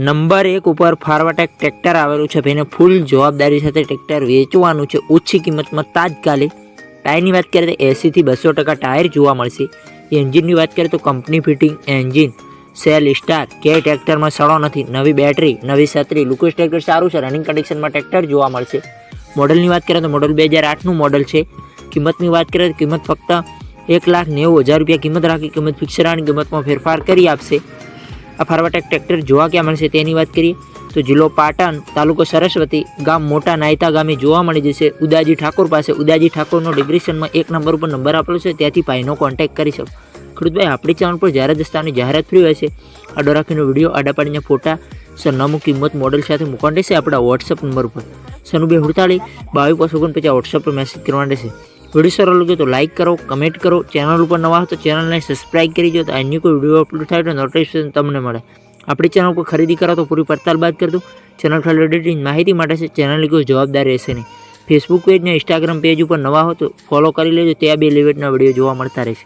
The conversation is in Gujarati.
નંબર એક ઉપર ફાર્વાટેક ટ્રેક્ટર આવેલું છે. ભાઈને ફૂલ જવાબદારી સાથે ટ્રેક્ટર વેચવાનું છે. ઓછી કિંમતમાં તાત્કાલિક. ટાયરની વાત કરીએ તો એંસીથી બસો ટકા ટાયર જોવા મળશે. એન્જિનની વાત કરીએ તો company fitting engine, self start, કે ટ્રેક્ટરમાં સડો નથી. નવી બેટરી, નવી છત્રી. લુકેશ ટ્રેક્ટર સારું છે. રનિંગ કન્ડિશનમાં ટ્રેક્ટર જોવા મળશે. મોડલની વાત કરીએ તો મોડલ બે હજાર આઠનું મોડલ છે. કિંમતની વાત કરીએ તો કિંમત ફક્ત એક લાખ નેવું હજાર રૂપિયા કિંમત રાખી. કિંમત ફિક્સરાની કિંમતમાં ફેરફાર કરી આપશે. આ ફાર્વાટેક ટ્રેક્ટર જોવા ક્યાં મળશે તેની વાત કરીએ તો જિલ્લો પાટણ, તાલુકો સરસ્વતી ગામ મોટા નાયતા ગામે જોવા મળી જશે. ઉદાજી ઠાકોર પાસે ઉદાજી ઠાકોરનો ડિગ્રેશનમાં એક નંબર ઉપર નંબર આપેલો છે. ત્યાંથી ભાઈનો કોન્ટેક્ટ કરી શકો. ખેડૂતભાઈ, આપણી ચેનલ પર જ્યારે દસ્તાની જાહેરાત ફ્રી હોય છે આડો રાખીનો વીડિયો, આડા પાડીને ફોટા સરનામું કિંમત મોડેલ સાથે મૂકવાનું રહેશે આપણા વોટ્સઅપ નંબર ઉપર. સનુબે હુડતાળી, બાવીસ પાંચ ઓગણપચાસ વોટ્સઅપ પર મેસેજ કરવાનો રહેશે. વીડિયો સારો લાગ્યો તો લાઇક કરો કમેન્ટ કરો. ચેનલ ઉપર નવા હો તો ચેનલને સબસ્ક્રાઇબ કરી દો તો અન્ય કોઈ વીડિયો અપલોડ થાય તો નોટિફિકેશન તમને મળે. આપણી ચેનલ પર ખરીદી કરો તો પૂરી પડતાલ બાદ કરી દો ચેનલ ખાલી એડિટિંગ માહિતી માટે છે ચેનલની કોઈ જવાબદારી રહેશે નહીં. ફેસબુક પેજ ને ઇન્સ્ટાગ્રામ પેજ ઉપર નવા હો તો ફોલો કરી લેજો, ત્યાં બે લેવેટના વીડિયો જોવા મળતા રહેશે.